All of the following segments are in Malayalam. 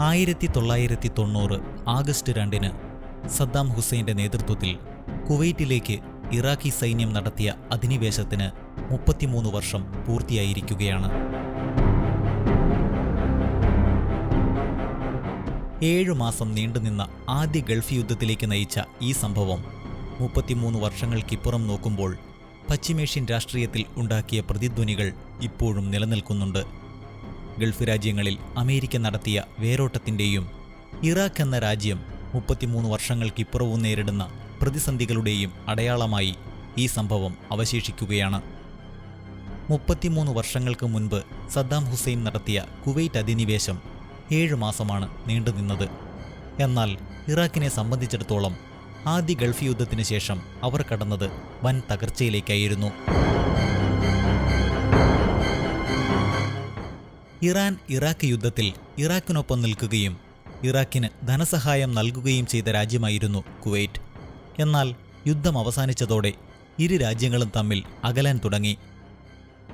ആയിരത്തി തൊള്ളായിരത്തി തൊണ്ണൂറ് ആഗസ്റ്റ് രണ്ടിന് സദ്ദാം ഹുസൈന്റെ നേതൃത്വത്തിൽ കുവൈറ്റിലേക്ക് ഇറാഖി സൈന്യം നടത്തിയ അധിനിവേശത്തിന് മുപ്പത്തിമൂന്ന് വർഷം പൂർത്തിയായിരിക്കുകയാണ്. ഏഴു മാസം നീണ്ടുനിന്ന ആദ്യ ഗൾഫ് യുദ്ധത്തിലേക്ക് നയിച്ച ഈ സംഭവം മുപ്പത്തിമൂന്ന് വർഷങ്ങൾക്കിപ്പുറം നോക്കുമ്പോൾ പശ്ചിമേഷ്യൻ രാഷ്ട്രീയത്തിൽ ഉണ്ടാക്കിയ പ്രതിധ്വനികൾ ഇപ്പോഴും നിലനിൽക്കുന്നുണ്ട്. ഗൾഫ് രാജ്യങ്ങളിൽ അമേരിക്ക നടത്തിയ വേരോട്ടത്തിന്റെയും ഇറാഖ് എന്ന രാജ്യം മുപ്പത്തിമൂന്ന് വർഷങ്ങൾക്കിപ്പുറവും നേരിടുന്ന പ്രതിസന്ധികളുടെയും അടയാളമായി ഈ സംഭവം അവശേഷിക്കുകയാണ്. മുപ്പത്തിമൂന്ന് വർഷങ്ങൾക്ക് മുൻപ് സദ്ദാം ഹുസൈൻ നടത്തിയ കുവൈറ്റ് അധിനിവേശം ഏഴ് മാസമാണ് നീണ്ടുനിന്നത് എന്നാൽ ഇറാഖിനെ സംബന്ധിച്ചിടത്തോളം ആദ്യ ഗൾഫ് യുദ്ധത്തിന് ശേഷം അവർ കടന്നത് വൻ തകർച്ചയിലേക്കായിരുന്നു. ഇറാൻ ഇറാഖ് യുദ്ധത്തിൽ ഇറാഖിനൊപ്പം നിൽക്കുകയും ഇറാഖിന് ധനസഹായം നൽകുകയും ചെയ്ത രാജ്യമായിരുന്നു കുവൈറ്റ്. എന്നാൽ യുദ്ധം അവസാനിച്ചതോടെ ഇരു രാജ്യങ്ങളും തമ്മിൽ അകലാൻ തുടങ്ങി.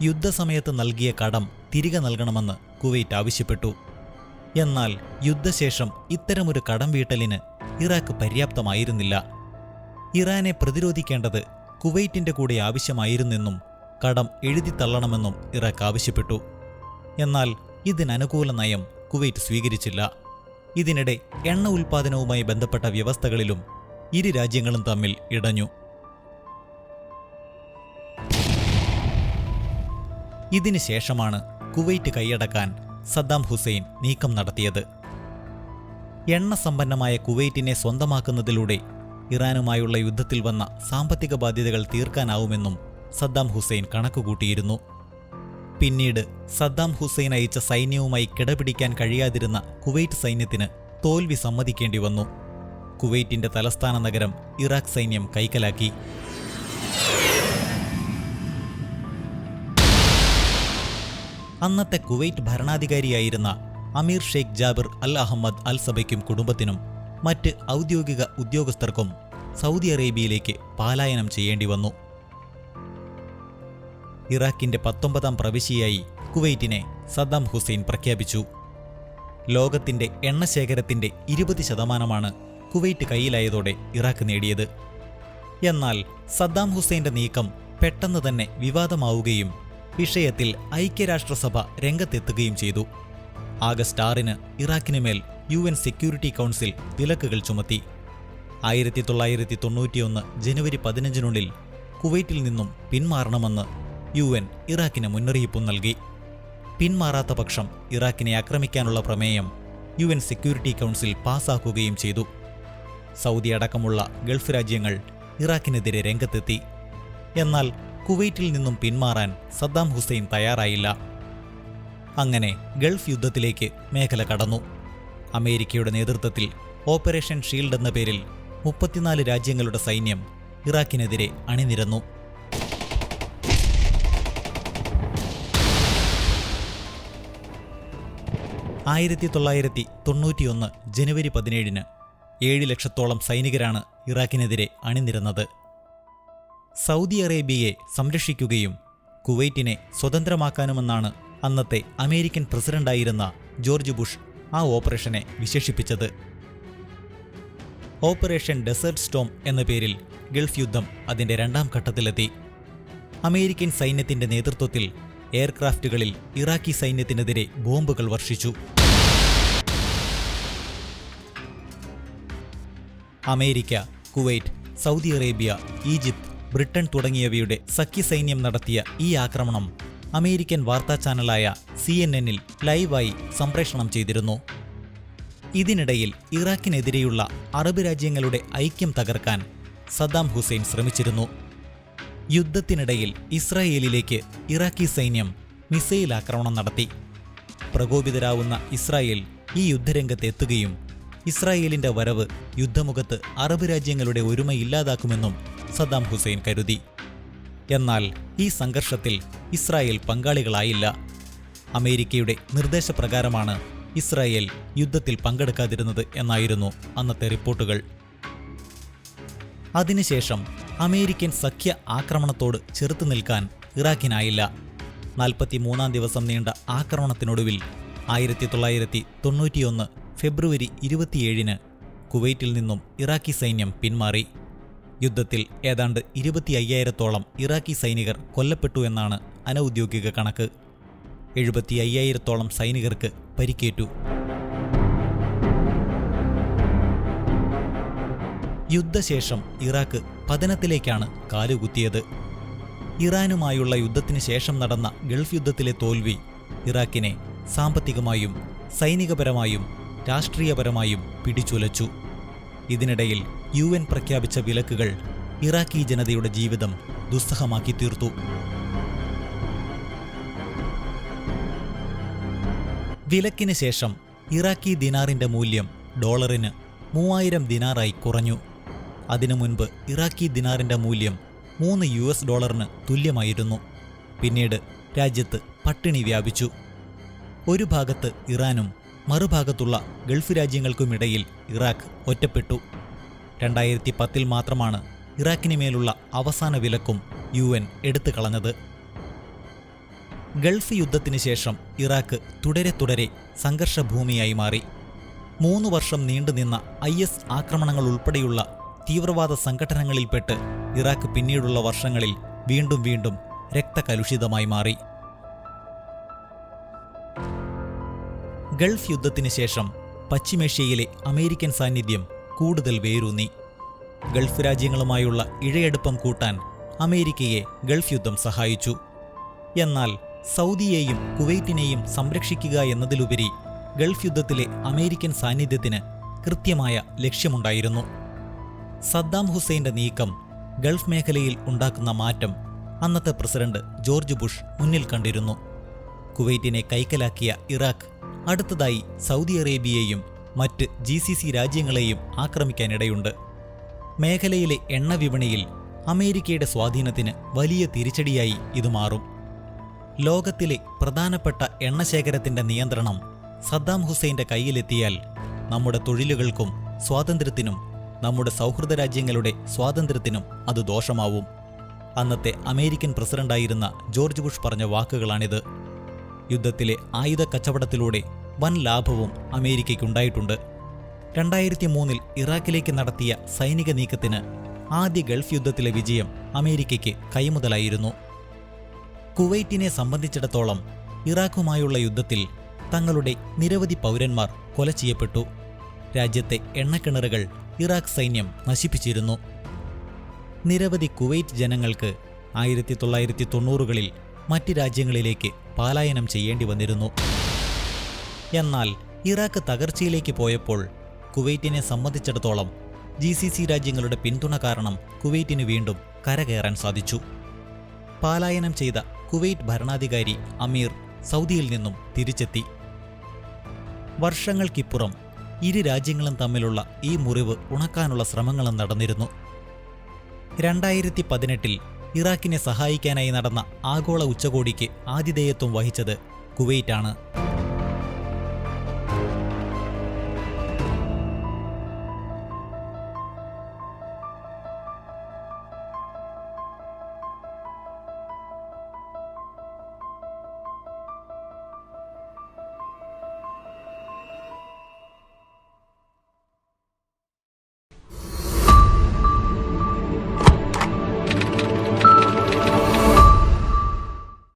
യുദ്ധസമയത്ത് നൽകിയ കടം തിരികെ നൽകണമെന്ന് കുവൈറ്റ് ആവശ്യപ്പെട്ടു. എന്നാൽ യുദ്ധശേഷം ഇത്തരമൊരു കടം വീട്ടലിന് ഇറാഖ് പര്യാപ്തമായിരുന്നില്ല. ഇറാനെ പ്രതിരോധിക്കേണ്ടത് കുവൈറ്റിന്റെ കൂടെ ആവശ്യമായിരുന്നെന്നും കടം എഴുതിത്തള്ളണമെന്നും ഇറാഖ് ആവശ്യപ്പെട്ടു. എന്നാൽ ഇതിനനുകൂല നയം കുവൈറ്റ് സ്വീകരിച്ചില്ല. ഇതിനിടെ എണ്ണ ഉൽപ്പാദനവുമായി ബന്ധപ്പെട്ട വ്യവസ്ഥകളിലും ഇരു രാജ്യങ്ങളും തമ്മിൽ ഇടഞ്ഞു. ഇതിനു ശേഷമാണ് കുവൈറ്റ് കൈയടക്കാൻ സദ്ദാം ഹുസൈൻ നീക്കം നടത്തിയത്. എണ്ണ സമ്പന്നമായ കുവൈറ്റിനെ സ്വന്തമാക്കുന്നതിലൂടെ ഇറാനുമായുള്ള യുദ്ധത്തിൽ വന്ന സാമ്പത്തിക ബാധ്യതകൾ തീർക്കാനാവുമെന്നും സദ്ദാം ഹുസൈൻ കണക്കുകൂട്ടിയിരുന്നു. പിന്നീട് സദ്ദാം ഹുസൈൻ അയച്ച സൈന്യവുമായി കിടപിടിക്കാൻ കഴിയാതിരുന്ന കുവൈറ്റ് സൈന്യത്തിന് തോൽവി സമ്മതിക്കേണ്ടി വന്നു. കുവൈറ്റിന്റെ തലസ്ഥാന നഗരം ഇറാഖ് സൈന്യം കൈക്കലാക്കി. അന്നത്തെ കുവൈറ്റ് ഭരണാധികാരിയായിരുന്ന അമീർ Sheikh Jabir al Ahmad al സബയ്ക്കും കുടുംബത്തിനും മറ്റ് ഔദ്യോഗിക ഉദ്യോഗസ്ഥർക്കും സൗദി അറേബ്യയിലേക്ക് പാലായനം ചെയ്യേണ്ടി വന്നു. ഇറാഖിന്റെ പത്തൊമ്പതാം പ്രവിശ്യയായി കുവൈറ്റിനെ സദ്ദാം ഹുസൈൻ പ്രഖ്യാപിച്ചു. ലോകത്തിന്റെ എണ്ണശേഖരത്തിന്റെ ഇരുപത് ശതമാനമാണ് കുവൈറ്റ് കയ്യിലായതോടെ ഇറാഖ് നേടിയത്. എന്നാൽ സദ്ദാം ഹുസൈന്റെ നീക്കം പെട്ടെന്ന് തന്നെ വിവാദമാവുകയും വിഷയത്തിൽ ഐക്യരാഷ്ട്രസഭ രംഗത്തെത്തുകയും ചെയ്തു. ആഗസ്റ്റ് ആറിന് ഇറാഖിനുമേൽ യു എൻ സെക്യൂരിറ്റി കൗൺസിൽ വിലക്കുകൾ ചുമത്തി. ആയിരത്തി തൊള്ളായിരത്തി തൊണ്ണൂറ്റിയൊന്ന് ജനുവരി പതിനഞ്ചിനുള്ളിൽ കുവൈറ്റിൽ നിന്നും പിന്മാറണമെന്ന് യു എൻ ഇറാഖിന് മുന്നറിയിപ്പും നൽകി. പിന്മാറാത്ത പക്ഷം ഇറാഖിനെ ആക്രമിക്കാനുള്ള പ്രമേയം യു എൻ സെക്യൂരിറ്റി കൗൺസിൽ പാസാക്കുകയും ചെയ്തു. സൗദി അടക്കമുള്ള ഗൾഫ് രാജ്യങ്ങൾ ഇറാഖിനെതിരെ രംഗത്തെത്തി. എന്നാൽ കുവൈറ്റിൽ നിന്നും പിന്മാറാൻ സദ്ദാം ഹുസൈൻ തയ്യാറായില്ല. അങ്ങനെ ഗൾഫ് യുദ്ധത്തിലേക്ക് മേഖല കടന്നു. അമേരിക്കയുടെ നേതൃത്വത്തിൽ ഓപ്പറേഷൻ ഷീൽഡ് എന്ന പേരിൽ മുപ്പത്തിനാല് രാജ്യങ്ങളുടെ സൈന്യം ഇറാഖിനെതിരെ അണിനിരന്നു. ആയിരത്തി തൊള്ളായിരത്തി തൊണ്ണൂറ്റിയൊന്ന് ജനുവരി പതിനേഴിന് ഏഴ് ലക്ഷത്തോളം സൈനികരാണ് ഇറാഖിനെതിരെ അണിനിരന്നത്. സൗദി അറേബ്യയെ സംരക്ഷിക്കുകയും കുവൈറ്റിനെ സ്വതന്ത്രമാക്കാനുമെന്നാണ് അന്നത്തെ അമേരിക്കൻ പ്രസിഡന്റായിരുന്ന ജോർജ് ബുഷ് ആ ഓപ്പറേഷനെ വിശേഷിപ്പിച്ചത്. ഓപ്പറേഷൻ ഡെസേർട്ട് സ്റ്റോം എന്ന പേരിൽ ഗൾഫ് യുദ്ധം അതിന്റെ രണ്ടാം ഘട്ടത്തിലെത്തി. അമേരിക്കൻ സൈന്യത്തിന്റെ നേതൃത്വത്തിൽ എയർക്രാഫ്റ്റുകളിൽ ഇറാഖി സൈന്യത്തിനെതിരെ ബോംബുകൾ വർഷിച്ചു. America Kuwait Saudi Arabia Egypt Britain തുടങ്ങിയവയുടെ സഖ്യസൈന്യം നടത്തിയ ഈ ആക്രമണം അമേരിക്കൻ വാർത്താ ചാനലായ സി എൻ എന്നിൽ ലൈവായി സംപ്രേഷണം ചെയ്തിരുന്നു. ഇതിനിടയിൽ ഇറാഖിനെതിരെയുള്ള അറബ് രാജ്യങ്ങളുടെ ഐക്യം തകർക്കാൻ സദ്ദാം ഹുസൈൻ ശ്രമിച്ചിരുന്നു. യുദ്ധത്തിനിടയിൽ ഇസ്രായേലിലേക്ക് ഇറാഖി സൈന്യം മിസൈൽ ആക്രമണം നടത്തി. പ്രകോപിതരാവുന്ന ഇസ്രായേൽ ഈ യുദ്ധരംഗത്ത് എത്തുകയും ഇസ്രായേലിന്റെ വരവ് യുദ്ധമുഖത്ത് അറബ് രാജ്യങ്ങളുടെ ഒരുമ ഇല്ലാതാക്കുമെന്നും സദ്ദാം ഹുസൈൻ കരുതി. എന്നാൽ ഈ സംഘർഷത്തിൽ ഇസ്രായേൽ പങ്കാളികളായില്ല. അമേരിക്കയുടെ നിർദ്ദേശപ്രകാരമാണ് ഇസ്രായേൽ യുദ്ധത്തിൽ പങ്കെടുക്കാതിരുന്നത് എന്നായിരുന്നു അന്നത്തെ റിപ്പോർട്ടുകൾ. അതിനുശേഷം അമേരിക്കൻ സഖ്യ ആക്രമണത്തോട് ചെറുത്തു നിൽക്കാൻ ഇറാഖിനായില്ല. നാൽപ്പത്തിമൂന്നാം ദിവസം നീണ്ട ആക്രമണത്തിനൊടുവിൽ ആയിരത്തി തൊള്ളായിരത്തി തൊണ്ണൂറ്റിയൊന്ന് ഫെബ്രുവരി ഇരുപത്തിയേഴിന് കുവൈറ്റിൽ നിന്നും ഇറാഖി സൈന്യം പിന്മാറി. യുദ്ധത്തിൽ ഏതാണ്ട് ഇരുപത്തി അയ്യായിരത്തോളം ഇറാഖി സൈനികർ കൊല്ലപ്പെട്ടു എന്നാണ് അനൗദ്യോഗിക കണക്ക്. എഴുപത്തി അയ്യായിരത്തോളം സൈനികർക്ക് പരിക്കേറ്റു. യുദ്ധശേഷം ഇറാഖ് പതനത്തിലേക്കാണ് കാലുകുത്തിയത്. ഇറാനുമായുള്ള യുദ്ധത്തിന് ശേഷം നടന്ന ഗൾഫ് യുദ്ധത്തിലെ തോൽവി ഇറാഖിനെ സാമ്പത്തികമായും സൈനികപരമായും രാഷ്ട്രീയപരമായും പിടിച്ചുലച്ചു. ഇതിനിടയിൽ യു എൻ പ്രഖ്യാപിച്ച വിലക്കുകൾ ഇറാഖി ജനതയുടെ ജീവിതം ദുസ്സഹമാക്കി തീർത്തു. വിലക്കിന് ശേഷം ഇറാഖി ദിനാറിന്റെ മൂല്യം ഡോളറിന് മൂവായിരം ദിനാറായി കുറഞ്ഞു. അതിനു മുൻപ് ഇറാഖി ദിനാറിന്റെ മൂല്യം മൂന്ന് യു എസ് ഡോളറിന് തുല്യമായിരുന്നു. പിന്നീട് രാജ്യത്ത് പട്ടിണി വ്യാപിച്ചു. ഒരു ഭാഗത്ത് ഇറാനും മറുഭാഗത്തുള്ള ഗൾഫ് രാജ്യങ്ങൾക്കുമിടയിൽ ഇറാഖ് ഒറ്റപ്പെട്ടു. രണ്ടായിരത്തി പത്തിൽ മാത്രമാണ് ഇറാഖിന് മേലുള്ള അവസാന വിലക്കും യു എൻ എടുത്തു കളഞ്ഞത്. ഗൾഫ് യുദ്ധത്തിന് ശേഷം ഇറാഖ് തുടരെ തുടരെ സംഘർഷഭൂമിയായി മാറി. മൂന്ന് വർഷം നീണ്ടുനിന്ന ഐ എസ് ആക്രമണങ്ങൾ ഉൾപ്പെടെയുള്ള തീവ്രവാദ സംഘടനകളിൽപ്പെട്ട് ഇറാഖ് പിന്നീടുള്ള വർഷങ്ങളിൽ വീണ്ടും വീണ്ടും രക്തകലുഷിതമായി മാറി. ഗൾഫ് യുദ്ധത്തിന് ശേഷം പശ്ചിമേഷ്യയിലെ അമേരിക്കൻ സാന്നിധ്യം കൂടുതൽ വേരൂന്നി. ഗൾഫ് രാജ്യങ്ങളുമായുള്ള ഇഴയടുപ്പം കൂട്ടാൻ അമേരിക്കയെ ഗൾഫ് യുദ്ധം സഹായിച്ചു. എന്നാൽ സൗദിയെയും കുവൈറ്റിനെയും സംരക്ഷിക്കുക എന്നതിലുപരി ഗൾഫ് യുദ്ധത്തിലെ അമേരിക്കൻ സാന്നിധ്യത്തിന് കൃത്യമായ ലക്ഷ്യമുണ്ടായിരുന്നു. സദ്ദാം ഹുസൈന്റെ നീക്കം ഗൾഫ് മേഖലയിൽ ഉണ്ടാക്കുന്ന മാറ്റം അന്നത്തെ പ്രസിഡന്റ് ജോർജ് ബുഷ് മുന്നിൽ കണ്ടിരുന്നു. കുവൈറ്റിനെ കൈക്കലാക്കിയ ഇറാഖ് അടുത്തതായി സൗദി അറേബ്യയെയും മറ്റ് ജി സി സി രാജ്യങ്ങളെയും ആക്രമിക്കാനിടയുണ്ട്. മേഖലയിലെ എണ്ണ വിപണിയിൽ അമേരിക്കയുടെ സ്വാധീനത്തിന് വലിയ തിരിച്ചടിയായി ഇത് മാറും. ലോകത്തിലെ പ്രധാനപ്പെട്ട എണ്ണശേഖരത്തിന്റെ നിയന്ത്രണം സദ്ദാം ഹുസൈന്റെ കയ്യിലെത്തിയാൽ നമ്മുടെ തൊഴിലുകൾക്കും സ്വാതന്ത്ര്യത്തിനും നമ്മുടെ സൗഹൃദ രാജ്യങ്ങളുടെ സ്വാതന്ത്ര്യത്തിനും അത് ദോഷമാവും. അന്നത്തെ അമേരിക്കൻ പ്രസിഡന്റായിരുന്ന ജോർജ് ബുഷ് പറഞ്ഞ വാക്കുകളാണിത്. യുദ്ധത്തിലെ ആയുധ കച്ചവടത്തിലൂടെ വൻ ലാഭവും അമേരിക്കയ്ക്കുണ്ടായിട്ടുണ്ട്. രണ്ടായിരത്തി മൂന്നിൽ ഇറാഖിലേക്ക് നടത്തിയ സൈനിക നീക്കത്തിന് ആദ്യ ഗൾഫ് യുദ്ധത്തിലെ വിജയം അമേരിക്കയ്ക്ക് കൈമുതലായിരുന്നു. കുവൈറ്റിനെ സംബന്ധിച്ചിടത്തോളം ഇറാഖുമായുള്ള യുദ്ധത്തിൽ തങ്ങളുടെ നിരവധി പൗരന്മാർ കൊല ചെയ്യപ്പെട്ടു. രാജ്യത്തെ എണ്ണക്കിണറുകൾ ഇറാഖ് സൈന്യം നശിപ്പിച്ചിരുന്നു. നിരവധി കുവൈറ്റ് ജനങ്ങൾക്ക് ആയിരത്തി തൊള്ളായിരത്തി തൊണ്ണൂറുകളിൽ മറ്റ് രാജ്യങ്ങളിലേക്ക് പലായനം ചെയ്യേണ്ടി വന്നിരുന്നു. എന്നാൽ ഇറാഖ് തകർച്ചയിലേക്ക് പോയപ്പോൾ കുവൈറ്റിനെ സംബന്ധിച്ചിടത്തോളം ജി സി സി രാജ്യങ്ങളുടെ പിന്തുണ കാരണം കുവൈറ്റിന് വീണ്ടും കരകയറാൻ സാധിച്ചു. പലായനം ചെയ്ത കുവൈറ്റ് ഭരണാധികാരി അമീർ സൗദിയിൽ നിന്നും തിരിച്ചെത്തി. വർഷങ്ങൾക്കിപ്പുറം ഇരു രാജ്യങ്ങളും തമ്മിലുള്ള ഈ മുറിവ് ഉണക്കാനുള്ള ശ്രമങ്ങളും നടന്നിരുന്നു. രണ്ടായിരത്തി പതിനെട്ടിൽ ഇറാഖിനെ സഹായിക്കാനായി നടന്ന ആഗോള ഉച്ചകോടിക്ക് ആതിഥേയത്വം വഹിച്ചത് കുവൈറ്റാണ്.